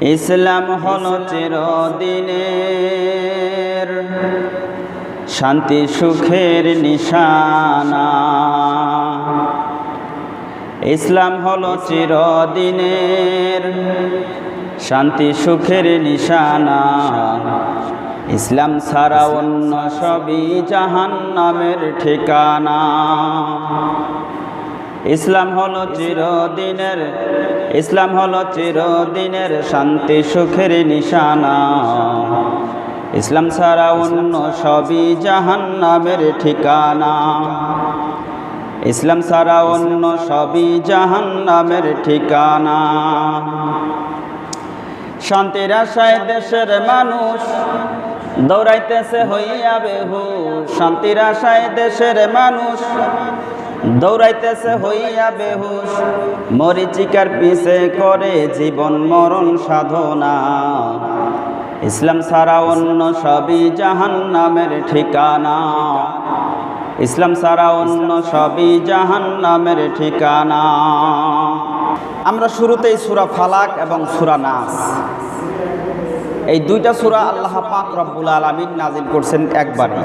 ইসলাম হল চিরদিনের শান্তি, সুখের নিশানা। ইসলাম হল চিরদিনের শান্তি, সুখের নিশানা। ইসলাম ছাড়া অন্য সবই জাহান নামের ঠিকানা। ইসলাম হলো চিরদিনের, ইসলাম হলো চিরদিনের শান্তি সুখের নিশানা। ইসলাম ছাড়া অন্য সবই জাহান নামের ঠিকানা। ইসলাম ছাড়া অন্য সবই জাহান নামের ঠিকানা। শান্তির আশায় দেশের মানুষ দৌড়াইতেছে হইয়া বেহু শান্তির আশায় দেশের মানুষ দৌড়াইতেছে হইয়া বেহুশ, মরিচিকার পিছে করে জীবন মরণ সাধনা। ইসলাম সারা অন্য সবই জাহান নামের ঠিকানা। ইসলাম সারা অন্য সবই জাহান নামের ঠিকানা। আমরা শুরুতেই সুরা ফালাক এবং সুরা নাস। এই দুইটা সুরা আল্লাহ পাক রব্বুল আলমিন নাজিল করছেন একবারই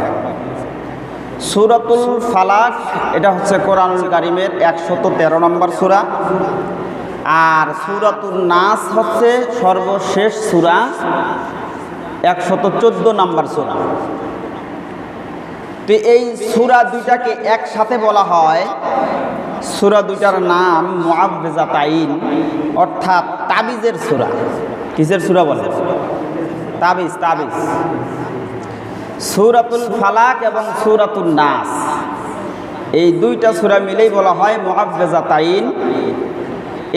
সুরাতুল ফালাক, এটা হচ্ছে কোরআনুল কারিমের একশত তেরো নম্বর সুরা। আর সুরাতুল নাস হচ্ছে সর্বশেষ সুরা, একশত চোদ্দ নম্বর সুরা। তো এই সুরা দুইটাকে একসাথে বলা হয়। সুরা দুইটার নাম মুআব্বেজা তাইন অর্থাৎ তাবিজের সুরা। কিসের সুরা বলে? তাবিজ তাবিজ। সুরাতুল ফালাক এবং সুরাতুল নাস। এই দুইটা সুরা মিলেই বলা হয় মুআব্বেজা তাইন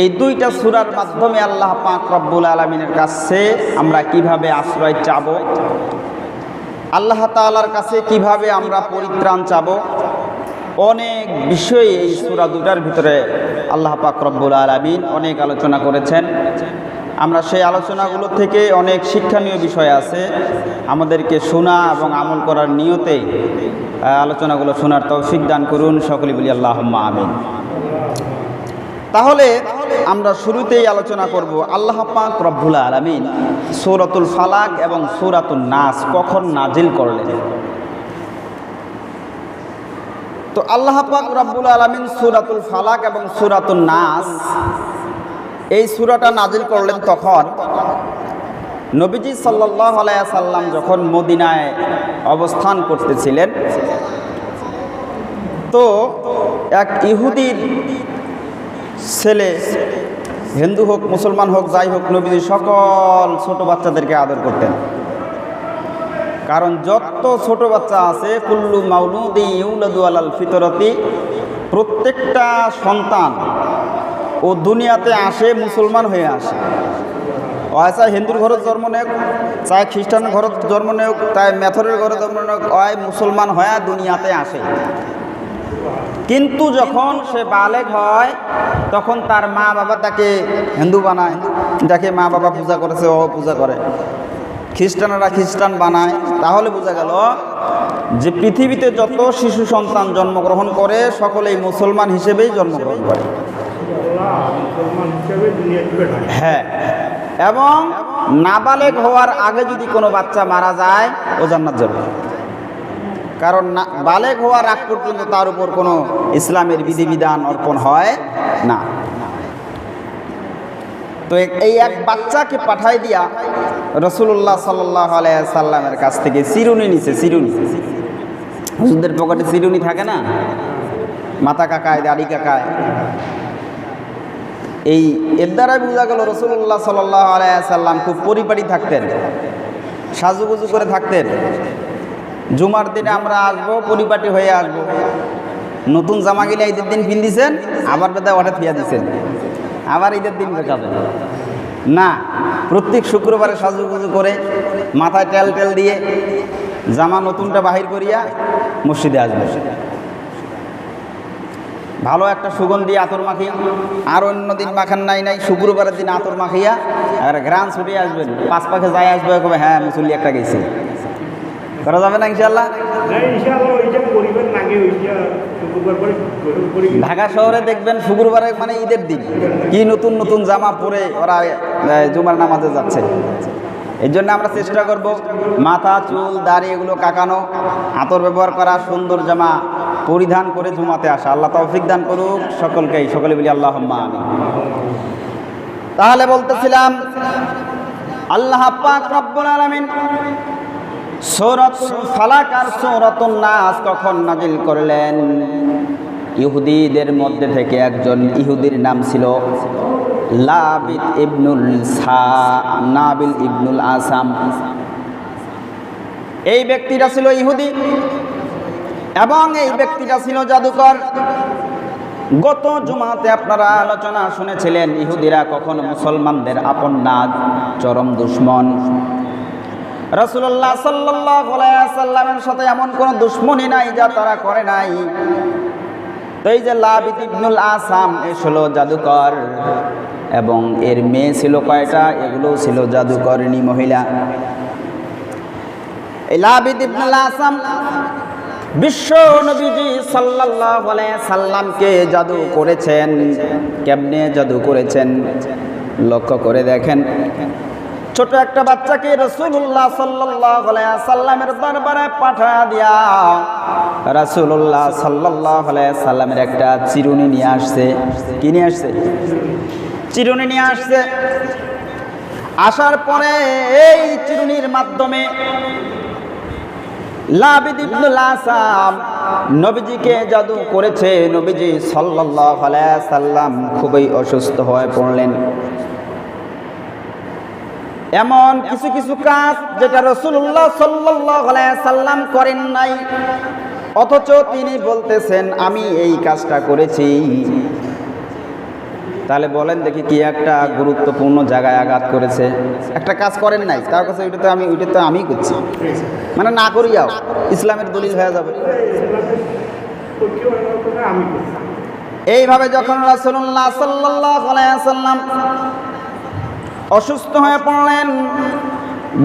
এই দুইটা সুরার মাধ্যমে আল্লাহ পাক রব্বুল আলমিনের কাছে আমরা কীভাবে আশ্রয় চাব? আল্লাহ তাআলার কাছে কীভাবে আমরা পরিত্রাণ চাব? অনেক বিষয়ে এই সুরা দুটার ভিতরে আল্লাহ পাক রব্বুল আলমিন অনেক আলোচনা করেছেন। আমরা সেই আলোচনাগুলো থেকে অনেক শিক্ষণীয় বিষয় আছে। আমাদেরকে শোনা এবং আমল করার নিয়তে আলোচনাগুলো শোনার তৌফিক দান করুন। সকলে বলি আল্লাহ আমিন। তাহলে আমরা শুরুতেই আলোচনা করব আল্লাহ পাক রব্বুল আলমিন সৌরাতুল ফালাক এবং সৌরাতুল নাস কখন নাজিল করলেন? তো আল্লাহ পাক রব্বুল আলমিন সুরাতুল ফালাক এবং সুরাতুল নাস এই সুরাটা নাজিল করলেন তখন নবীজি সাল্লাহ সাল্লাম যখন মদিনায় অবস্থান করতেছিলেন, তো এক ইহুদির ছেলে, হিন্দু হোক, মুসলমান হোক, যাই হোক, নবীজি সকল ছোট বাচ্চাদেরকে আদর করতেন। কারণ যত ছোট বাচ্চা আছে, কুল্লু মাউলুদি ইউলাদু আলাল ফিতরতি, প্রত্যেকটা সন্তান ও দুনিয়াতে আসে, মুসলমান হয়ে আসে। চাই হিন্দুর ঘরত জন্ম নেওক, চাই খ্রিস্টান ঘরত জন্ম নেওক তাই মেথরের ঘরে জন্ম নেওক হয় মুসলমান হয়ে দুনিয়াতে আসে। কিন্তু যখন সে বালেক হয়, তখন তার মা বাবা তাকে হিন্দু বানায়। যাকে মা বাবা পূজা করেছে, ও পূজা করে। খ্রিস্টানরা খ্রিস্টান বানায়। তাহলে বোঝা গেল যে পৃথিবীতে যত শিশু সন্তান জন্মগ্রহণ করে, সকলেই মুসলমান হিসেবেই জন্মগ্রহণ করে। হ্যাঁ। এবং নাবালেগ হওয়ার আগে যদি কোনো বাচ্চা মারা যায়, ও জান্নাত যাবে। কারণ না, বালেগ হওয়ার আগ পর্যন্ত তার উপর কোনো ইসলামের বিধিবিধান অর্পণ হয় না। তো এই এক বাচ্চাকে পাঠাই দিয়া রসুল্লাহ সাল্লাহ সাল্লামের কাছ থেকে চিরুনি নিছে চিরুনি হুজুরদের পকেটে চিরুনি থাকে না? মাথা কাকায় দাড়ি কাকায়। এই, এর দ্বারাই বোঝা গেল রসুল্লাহ সাল্লাহ সাল্লাম খুব পরিপাটি থাকতেন, সাজুগুজু করে থাকতেন। জুমার দিনে আমরা আসব, পরিপাটি হয়ে আসব। নতুন জামা গিলে ঈদের দিন পিন্দিছেন আবার বেদায় হঠাৎ ফিয়া দিছেন। আবার ঈদের দিন বেকাবেন না, প্রত্যেক শুক্রবারে সাজুগুজু করে মাথায় তেল টেল দিয়ে জামা নতুনটা বাহির করিয়া মসজিদে আসবে ভালো একটা সুগন্ধি আতর মাখিয়া আর অন্য দিন মাখান নাই নাই শুক্রবারের দিন আতর মাখিয়া আর গ্রান ছুটে আসবেন। পাঁচ পাখে যাই আসবে কবে? হ্যাঁ আমি মুসল্লি একটা গেছি। করা যাবে না ইনশাল্লাহ গরম করে ঢাকা শহরে দেখবেন শুক্রবারে মানে ঈদের দিন। কি নতুন নতুন জামা পরে ওরা জুমার নামাজে যাচ্ছে। এই জন্য আমরা চেষ্টা করব মাথা চুল দাড়ি এগুলো কাকানো আতর ব্যবহার করা সুন্দর জামা পরিধান করে জুমাতে আসা। আল্লাহ তৌফিক দান করুক সকলকেই। সকলে বলি আল্লাহ আমি তাহলে বলতেছিলাম, আল্লাহ পাক রব্বুল আলামিন সূরাত ফালাক আর সূরাতুন নাস কখন নাজিল করলেন? ইহুদিদের মধ্যে থেকে একজন ইহুদির নাম ছিল লাবিদ ইবনুল নাবিল ইবনুল আসাম। এই ব্যক্তিটা ছিল ইহুদি। এবং এই ব্যক্তিটা ছিল জাদুকর। গত জুমাতে আপনারা আলোচনা শুনেছিলেন, ইহুদিরা কখন মুসলমানদের আপন না, চরম দুশ্মন। রসুল্লাহ সাল্লামের সাথে এমন কোনো দুশ্মনী নাই যা তারা করে নাই। তো এই যে লাবিদ ইবনুল আসাম, এ ছিল জাদুকর। এবং এর মেয়ে ছিল কয়টা? এগুলো ছিল জাদুকরণী মহিলা। এই লাবিদ ইবনুল আসাম বিশ্ব নবীজি সাল্লাল্লাহু আলাইহি সাল্লামকে জাদু করেছেন। কেমনে জাদু করেছেন? লক্ষ্য করে দেখেন। ছোট একটা বাচ্চাকে রসুল্লাহ আলাইহি সাল্লামের দরবারে পাঠা দিয়া রাসূলুল্লাহ সাল্লাল্লাহু আলাইহি সাল্লামের একটা চিরুনি নিয়ে আসছে। কি নিয়ে আসছে? চিরুনি নিয়ে আসছে। আসার পরে এই চিরুনির মাধ্যমে নবীজিকে নবীজি সাল্লাম খুবই অসুস্থ হয়ে পড়লেন। এমন কিছু কিছু কাজ যেটা রসুল্লাহ সাল্লাম করেন নাই। অথচ তিনি বলতেছেন, আমি এই কাজটা করেছি। তাহলে বলেন দেখি কি একটা গুরুত্বপূর্ণ জায়গায় আঘাত করেছে। একটা কাজ করেন নাই তার কাছে ওইটা তো আমি, ওইটা তো আমি করছি। মানে না করিয়াও, ইসলামের দলিল হয়ে যাবে। এইভাবে যখন আলাইহি সাল্লাম অসুস্থ হয়ে পড়লেন,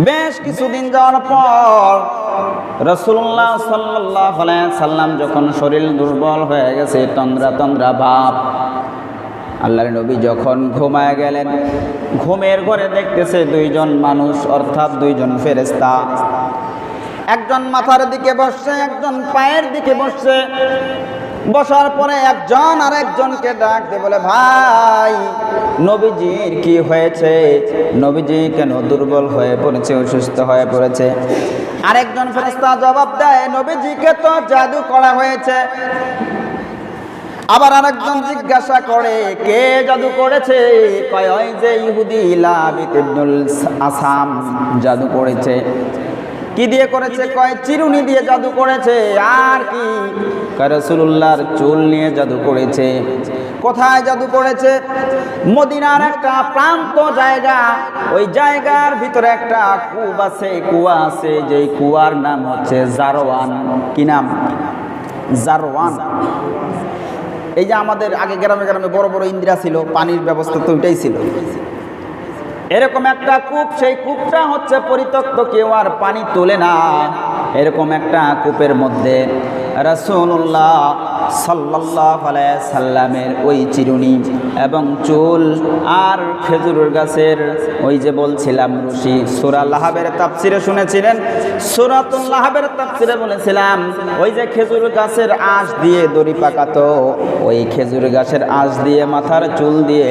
বেশ কিছুদিন যাওয়ার পর রসুল্লাহ সাল্লাহ সাল্লাম যখন শরীর দুর্বল হয়ে গেছে, তন্দ্রা তন্দ্রা ভাব আল্লাহর নবী যখন ঘুমায় গেলেন, ঘুমের ঘরে দেখতেছে দুইজন মানুষ, অর্থাৎ দুইজন ফেরেস্তা একজন মাথার দিকে বসছে, একজন পায়ের দিকে বসছে। বসার পরে একজন আর একজনকে ডাক দিয়ে বলে, ভাই, নবীজির কি হয়েছে? নবীজি কেন দুর্বল হয়ে পড়েছে, অসুস্থ হয়ে পড়েছে? আরেকজন ফেরেস্তা জবাব দেয়, নবীজিকে তো জাদু করা হয়েছে। আবার আরেকজন জিজ্ঞাসা করে, কে জাদু করেছে? কয়, ওই যে ইহুদি লাবিত আসাম জাদু করেছে। কি দিয়ে করেছে? কয়, চিরুনি দিয়ে জাদু করেছে। আর কি? কয়, রাসূলুল্লাহর চুল নিয়ে জাদু করেছে। কোথায় জাদু করেছে? মদিনার একটা প্রান্ত জায়গা। ওই জায়গার ভিতরে একটা কূপ আছে, কুয়া আছে, যেই কুয়ার নাম হচ্ছে জারোয়ান কি নাম? জারওয়ান। এই যে আমাদের আগে গ্রামে গ্রামে বড় বড় ইন্দিরা ছিল, পানির ব্যবস্থা তো ওইটাই ছিল। এরকম একটা কূপ, সেই কূপটা হচ্ছে পরিত্যক্ত, কেউ আর পানি তোলে না। এরকম একটা কূপের মধ্যে রসুল্লাহ সাল্লাহ সাল্লামের ওই চিরুনি এবং চুল আর খেজুরের গাছের ওই যে বলছিলাম রশি সূরা লাহাবের তাফসিরে শুনেছিলেন? সূরাতুল লাহাবের তাফসিরে বলেছিলাম, ওই যে খেজুর গাছের আঁশ দিয়ে দড়ি পাকাতো, ওই খেজুর গাছের আঁশ দিয়ে মাথার চুল দিয়ে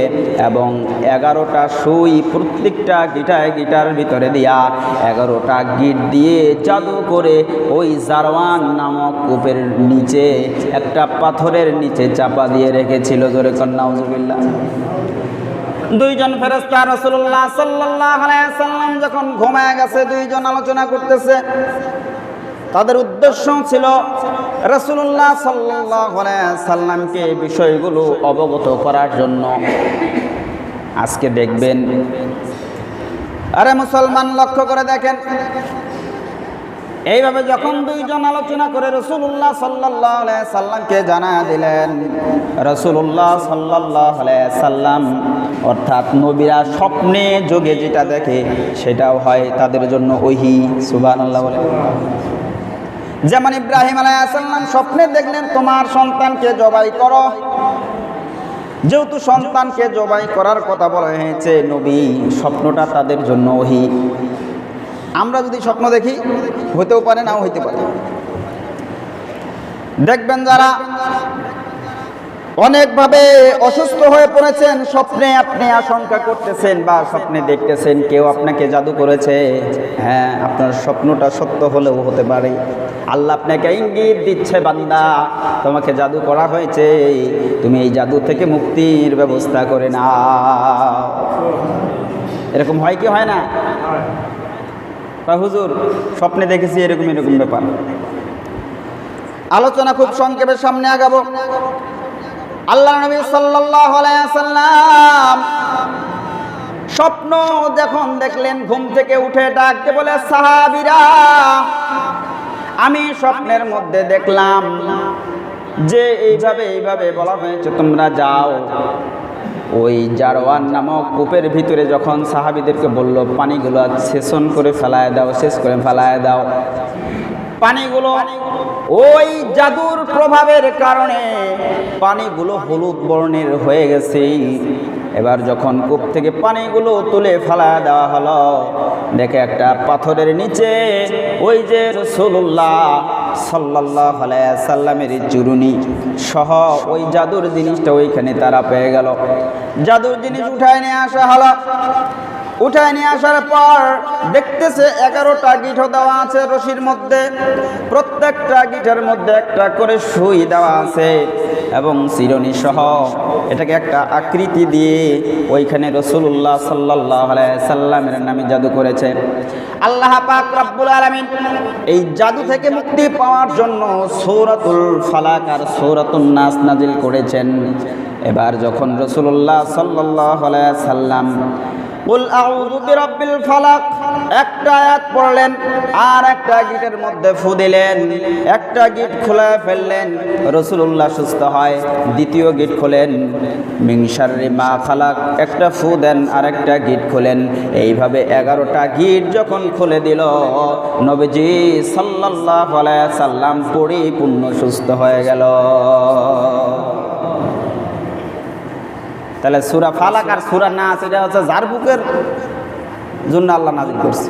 এবং এগারোটা সুই প্রত্যেকটা গিটায় গিটার ভিতরে দিয়া এগারোটা গিট দিয়ে জাদু করে ওই জারওয়ান নামক কূপের নিচে, একটা পাথরের নিচে চাপা দিয়ে রেখেছিল। জোরে কন্যাউজুবিল্লাহ দুইজন ফেরেস্তা রসুল্লাহ সাল্লাহ সাল্লাম যখন ঘুমায় গেছে, দুইজন আলোচনা করতেছে। তাদের উদ্দেশ্য ছিল রসুল্লাহ সাল্লাহ সাল্লামকে বিষয়গুলো অবগত করার জন্য। আজকে দেখবেন। আরে মুসলমান লক্ষ্য করে দেখেন এইভাবে যখন দুইজন আলোচনা করে রসুল্লাহ সাল্লাহ সাল্লামকে জানা দিলেন রসুল্লাহ সাল্লাহ সাল্লাম, অর্থাৎ নবীরা স্বপ্নে যোগে যেটা দেখে সেটাও হয় তাদের জন্য ওহি সুবান বলে। যেমন ইব্রাহিম আলাইসাল্লাম স্বপ্নে দেখলেন, তোমার সন্তানকে জবাই করো। যেহেতু সন্তানকে জবাই করার কথা বলা হয়েছে, নবী স্বপ্নটা তাদের জন্য ওহি। আমরা যদি স্বপ্ন দেখি, হতেও পারে, নাও হইতে পারে। দেখবেন যারা অনেকভাবে অসুস্থ হয়ে পড়েছেন, স্বপ্নে আপনি আশঙ্কা করতেছেন বা স্বপ্নে দেখতেছেন, কেউ আপনাকে জাদু করেছে। হ্যাঁ আপনার স্বপ্নটা সত্য হলেও হতে পারে। আল্লাহ আপনাকে ইঙ্গিত দিচ্ছে, বান্দা, তোমাকে জাদু করা হয়েছে। তুমি এই জাদু থেকে মুক্তির ব্যবস্থা করে নাও। এরকম হয় কি হয় না? বা হুজুর, স্বপ্নে দেখেছি এরকম এরকম ব্যাপার। আলোচনা খুব সংক্ষেপে সামনে আগাবো। আল্লাহ নবী সাল্লাম স্বপ্ন যখন দেখলেন, ঘুম থেকে উঠে ডাকতে বলে, সাহাবীরা, আমি স্বপ্নের মধ্যে দেখলাম যে এইভাবে এইভাবে বলা হয়েছে, তোমরা যাও। ওই জারওয়ান নামক কূপের ভিতরে যখন সাহাবিদেরকে বলল, পানিগুলো সেশন করে ফেলায় দাও, শেষ করে ফেলায় দাও। পানিগুলো ওই জাদুর প্রভাবের কারণে পানিগুলো হলুদ বর্ণের হয়ে গেছে। এবার যখন কূপ থেকে পানিগুলো তুলে ফেলা দেওয়া হলো, দেখে একটা পাথরের নিচে ওই যে রসুল্লাহ সাল্লাহ সাল্লামের চুরুনি সহ ওই জাদুর জিনিসটা ওইখানে তারা পেয়ে গেল। জাদুর জিনিস উঠায় নিয়ে আসা হলো। উঠায় নিয়ে আসার পর দেখতেছে এগারোটা গিঠো দেওয়া আছে রশির মধ্যে। প্রত্যেকটা গিঠের মধ্যে একটা করে সুই দেওয়া আছে। এবং চিরনি সহ এটাকে একটা আকৃতি দিয়ে ওইখানে রসুল্লাহ সাল্লাহ সাল্লামের নামে জাদু করেছে। আল্লাহ পাক রব্বুল আলমিন এই জাদু থেকে মুক্তি পাওয়ার জন্য সৌরাতুল ফালাক আর সৌরাতুল নাস নাজিল করেছেন। এবার যখন রসুল্লাহ সাল্লাহ সাল্লাম কুল ফালাক। একটা পড়লেন, আর একটা গিটের মধ্যে একটা গিট খুলে ফেললেন সুস্থ হয়। দ্বিতীয় গিট খোলেন একটা ফু দেন গিট খোলেন। এইভাবে এগারোটা গিট যখন খুলে দিল, নবীজি আলাইহি সাল্লাম পরিপূর্ণ সুস্থ হয়ে গেল। তাহলে সুরা ফালাক আর সুরা নাস এটা হচ্ছে যার বুকের জন্য আল্লাহ নাজিল করছে।